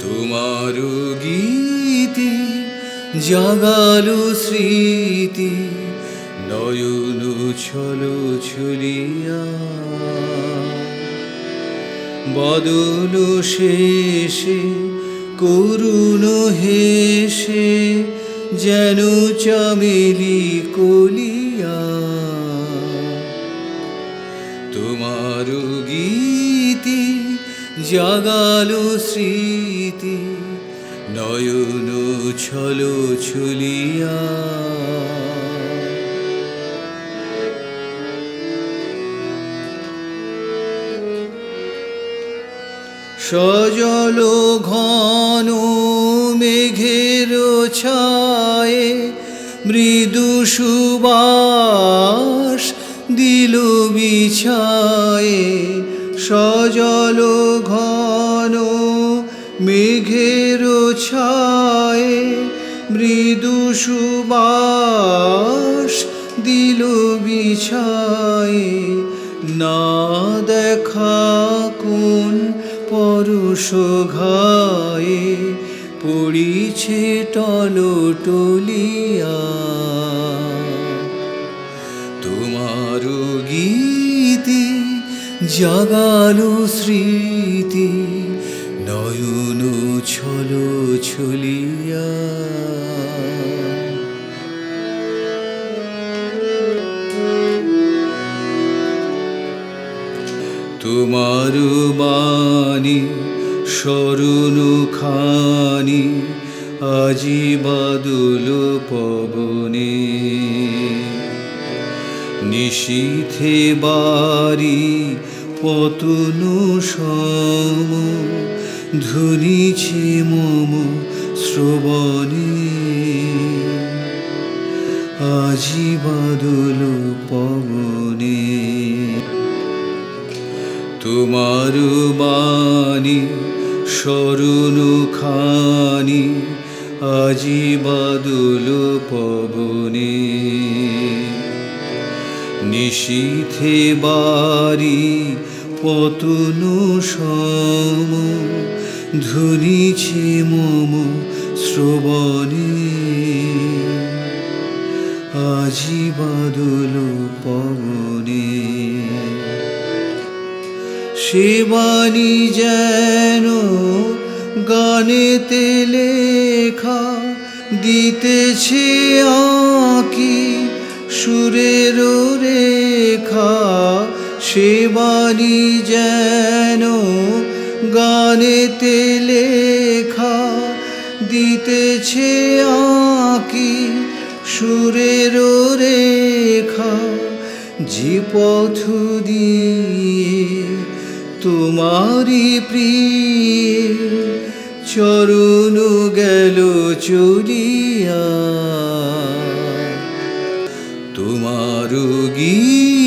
তোমার গীতি জাগালো স্মৃতি, নয়ন ছলো ছুলিয়া। বদল শেষে, করুণ হেসে, যেন চামেলি কলিয়া। তোমার গীতি জাগালো স্মৃতি নয়ন ছলো ছুলিয়া। সজল ঘন মেঘের ছায়ে মৃদু সুবাস দিল বিছায়ে। সজল ঘন মেঘের ছায়ে মৃদু সুবাস দিল বিছায়ে। না দেখা কোন পরশ ঘায়ে, পড়িছে টলটলিয়া তোমার গীতি জাগালো স্মৃতি নয়ন ছলো ছলিয়া। তোমার বাণী স্মরণ খানি আজি বাদুল পবনে। নিশীথে বাড়ি, পতন সম, ধুনিছে মম শ্রবণে। আজি বাদল পবনে। তোমার বাণী স্মরণ খানি, আজি বাদল পবনে। নিশীথে বাড়ি, পতন সম, ধুনিছে মম শ্রবণে। আজি বাদল পবনে। শিবানী যেন গানেতে লেখা দিতেছে আঁকি সুরের রেখা শিবানী যেন গানেতে লেখা, দিতেছে আঁকি সুরের রেখা, যে পথ দিয়ে তোমারি প্রিয় চরণ গেল চলিয়া। তোমার গীতি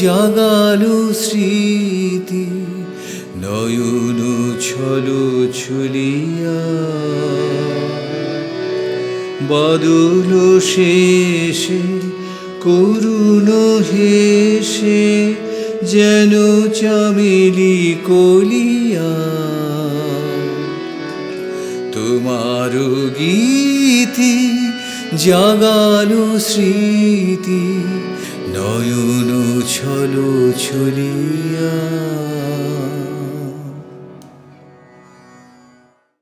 জাগালো স্মৃতি, নয়ন ছলো ছুলিয়া। বদল শেষে, করুণ হেসে, যেন চামেলি কলিয়া। তোমার গীতি, জাগালো স্মৃতি নয়ন ছলো ছলিয়া